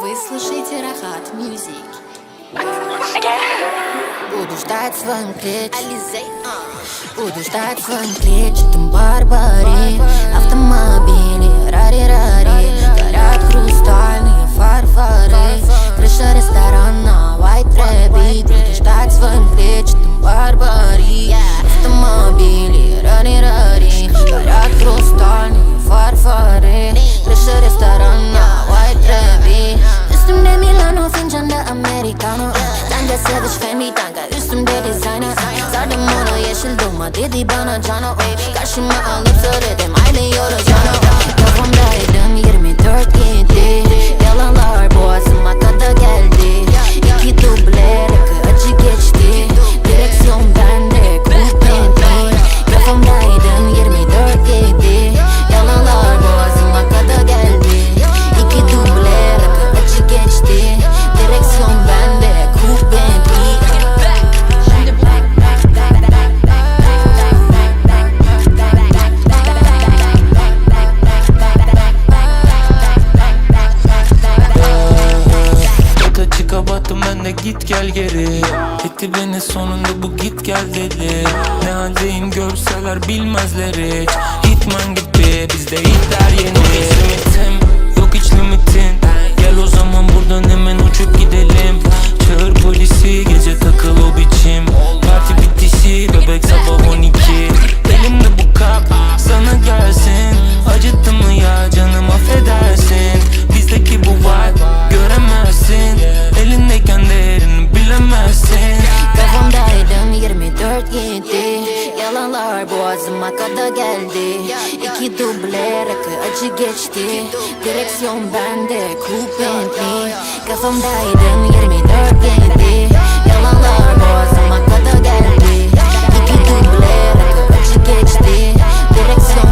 Вы слушаете Рахат Мьюзик. Буду ждать своим клетчатым а. Буду ждать своим клетчатым барбарин dolma dedi bana cano Karşıma alıp söyledim Yalanlar boğazıma kadar geldi. İki duble rakı acı geçti. Direksiyon bende kupenti Kafamdaydın 24 gitti Yalanlar boğazıma kadar geldi. İki duble rakı acı geçti. Direksiyon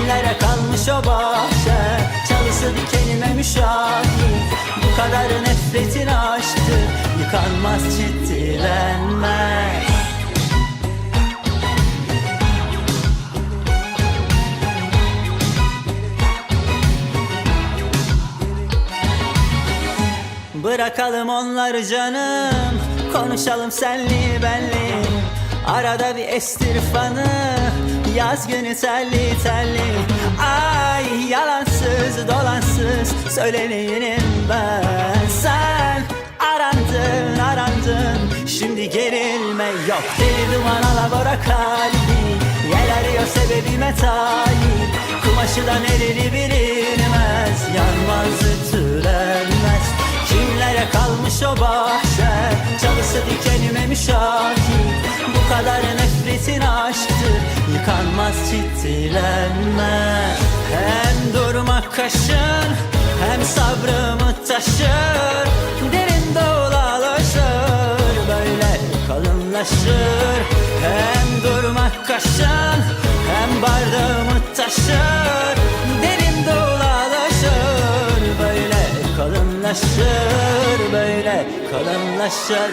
Kimlere kalmış o bahçe. Çalısı dikenime müşahit. Bu kadar nefretin aşktı Yıkanmaz ciddilenmez Bırakalım onları canım Konuşalım senli benli. Arada bir estir fanı Yaz günü telli telli Ay yalansız dolansız Söyleneyim ben. Sen arandın arandın. Şimdi gerilme yok. Deli duman alabora kalbi Yel arıyor sebebime talip Kumaşı da nereli bilinmez. Yanmaz ütülenmez Kimlere kalmış o bahçe. Çalısı dikenime müşahit kadar nefretin aşktır Yıkanmaz çitilenmez Hem durmak kaşın Hem sabrımı taşır. Derin dağlarlaşır Böyle kalınlaşır. Hem durmak kaşın Hem bardağımı taşır Kalınlaşır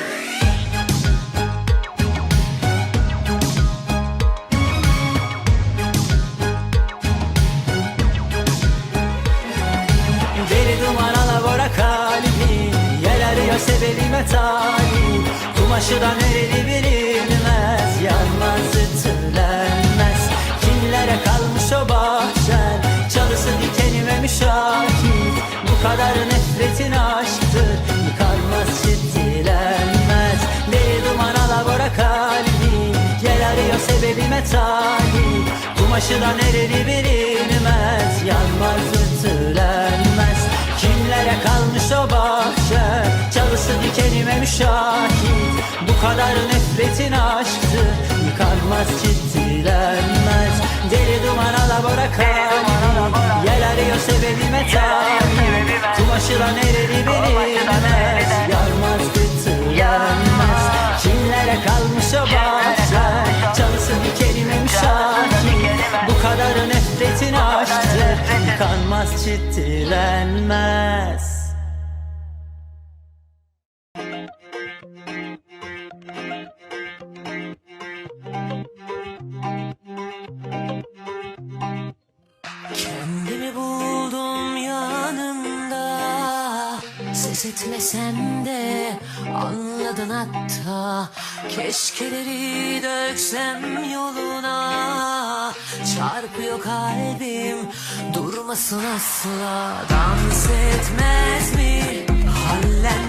Deli duman alabora kalbim Yel arıyor sebebime talip Kumaşı da nereli bilinmez Yanmaz ütülenmez. Kimlere kalmış o bahçen Çalısı dikenime müşakir Bu kadar nefretin aşktır sebebime talip Kumaşı da nereli bilinmez Yanmaz ütülenmez. Kimlere kalmış o bahçe? Çalısı dikenime müşahit. Bu kadar nefretin aşktı Yıkanmaz ciddilenmez. Deli duman alabora kalbim Yel arıyor sebebime talip. Kumaşı da nereli bilinmez Yıkanmaz ciddilenmez Ses etmesem de anladın hatta. Keşkeleri döksem yoluna. Çarpıyor kalbim durmasın asla. Dans etmez mi? Hallenmez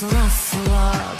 durmasın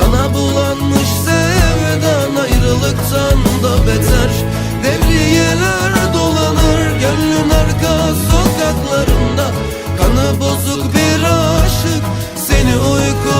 Kana bulanmış sevdan ayrılıktan da beter. Devriyeler dolanır gönlün arka sokaklarında. Kanı bozuk bir aşık seni uykundan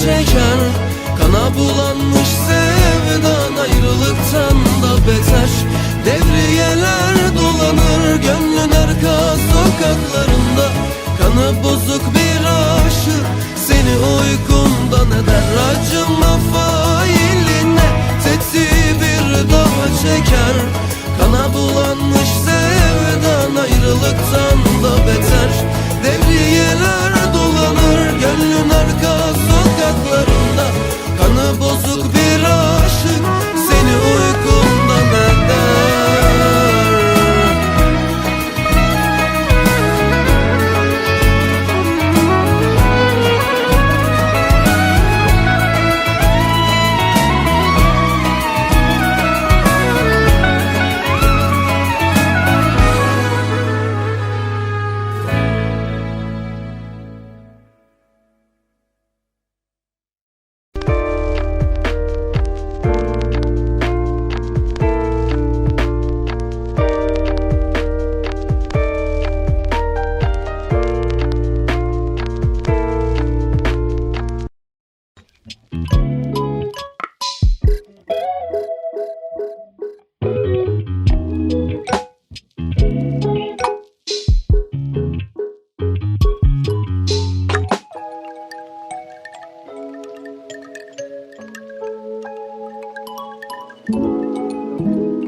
çeken Kana bulanmış sevdan ayrılıktan da beter. Devriyeler dolanır gönlün arka sokaklarında. Kanı bozuk bir aşık seni uykumdan eder Acıma fark